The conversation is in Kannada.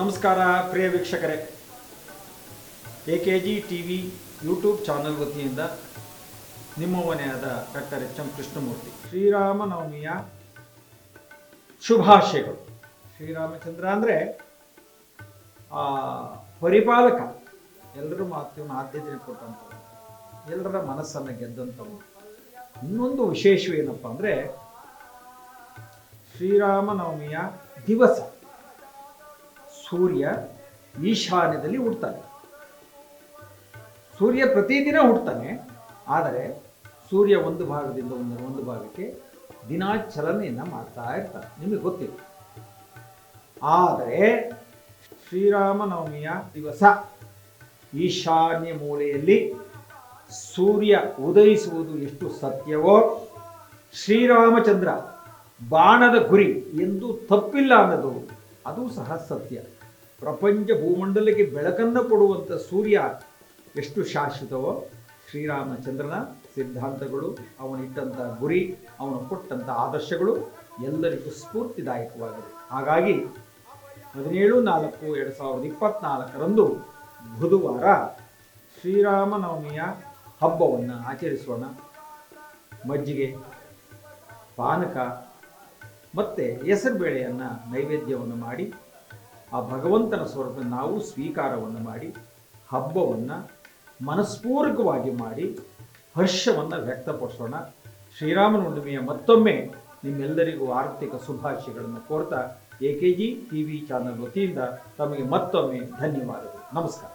ನಮಸ್ಕಾರ, ಪ್ರಿಯ ವೀಕ್ಷಕರೇ. A K G T V YouTube channel ವತಿಯಿಂದ ನಿಮ್ಮ ಮನೆಯಾದ ಡಾಕ್ಟರ್ ಎಚ್ ಎಂ ಕೃಷ್ಣಮೂರ್ತಿ. ಶ್ರೀರಾಮನವಮಿಯ ಶುಭಾಶಯಗಳು. ಶ್ರೀರಾಮಚಂದ್ರ ಅಂದರೆ ಪರಿಪಾಲಕ. ಎಲ್ಲರ ಮಾತಿನ ಆದ್ಯತೆ ಕೊಟ್ಟಂಥವ್ರು. ಎಲ್ಲರ ಮನಸ್ಸನ್ನು ಗೆದ್ದಂಥವ್ರು. ಇನ್ನೊಂದು ವಿಶೇಷವೇನಪ್ಪ ಅಂದರೆ ಶ್ರೀರಾಮನವಮಿಯ ದಿವಸ. ಸೂರ್ಯ ಈಶಾನ್ಯದಲ್ಲಿ ಹುಡ್ತಾನೆ ಸೂರ್ಯ ಪ್ರತಿದಿನ ಹುಡ್ತಾನೆ ಆದರೆ ಸೂರ್ಯ ಒಂದು ಭಾಗದಿಂದ ಒಂದು ಒಂದು ಭಾಗಕ್ಕೆ ದಿನಾಚಲನೆಯನ್ನು ಮಾಡ್ತಾ ಇರ್ತಾನೆ. ನಿಮಗೆ ಗೊತ್ತಿಲ್ಲ. ಆದರೆ ಶ್ರೀರಾಮನವಮಿಯ ದಿವಸ ಈಶಾನ್ಯ ಮೂಲೆಯಲ್ಲಿ ಸೂರ್ಯ ಉದಯಿಸುವುದು ಎಷ್ಟು ಸತ್ಯವೋ, ಶ್ರೀರಾಮಚಂದ್ರ ಬಾಣದ ಗುರಿ ಎಂದು ತಪ್ಪಿಲ್ಲ ಅನ್ನೋದು, ಅದು ಸಹ ಸತ್ಯ. ಪ್ರಪಂಚ ಭೂಮಂಡಲಕ್ಕೆ ಬೆಳಕನ್ನು ಕೊಡುವಂಥ ಸೂರ್ಯ ಎಷ್ಟು ಶಾಶ್ವತವೋ, ಶ್ರೀರಾಮಚಂದ್ರನ ಸಿದ್ಧಾಂತಗಳು ಅವನಿಟ್ಟಂಥ ಗುರಿ, ಅವನು ಕೊಟ್ಟಂಥ ಆದರ್ಶಗಳು ಎಲ್ಲರಿಗೂ ಸ್ಫೂರ್ತಿದಾಯಕವಾಗಿದೆ ಹಾಗಾಗಿ ಹದಿನೇಳು, ನಾಲ್ಕು, ಎರಡು ಸಾವಿರದ ಇಪ್ಪತ್ನಾಲ್ಕರಂದು ಬುಧವಾರ ಶ್ರೀರಾಮನವಮಿಯ ಹಬ್ಬವನ್ನು ಆಚರಿಸೋಣ. ಮಜ್ಜಿಗೆ, ಪಾನಕ ಮತ್ತು ಹೆಸರುಬೇಳೆಯನ್ನು ನೈವೇದ್ಯವನ್ನು ಮಾಡಿ ಆ ಭಗವಂತನ ಸ್ವರೂಪ ನಾವು ಸ್ವೀಕಾರವನ್ನು ಮಾಡಿ, ಹಬ್ಬವನ್ನು ಮನಸ್ಪೂರ್ವಕವಾಗಿ ಮಾಡಿ, ಹರ್ಷವನ್ನು ವ್ಯಕ್ತಪಡಿಸೋಣ. ಶ್ರೀರಾಮನ ಹುಣ್ಣಿಮೆಯ ಮತ್ತೊಮ್ಮೆ ನಿಮ್ಮೆಲ್ಲರಿಗೂ ಆರ್ಥಿಕ ಶುಭಾಶಯಗಳನ್ನು ಕೋರ್ತಾ A K G T V channel ವತಿಯಿಂದ ತಮಗೆ ಮತ್ತೊಮ್ಮೆ ಧನ್ಯವಾದಗಳು. ನಮಸ್ಕಾರ.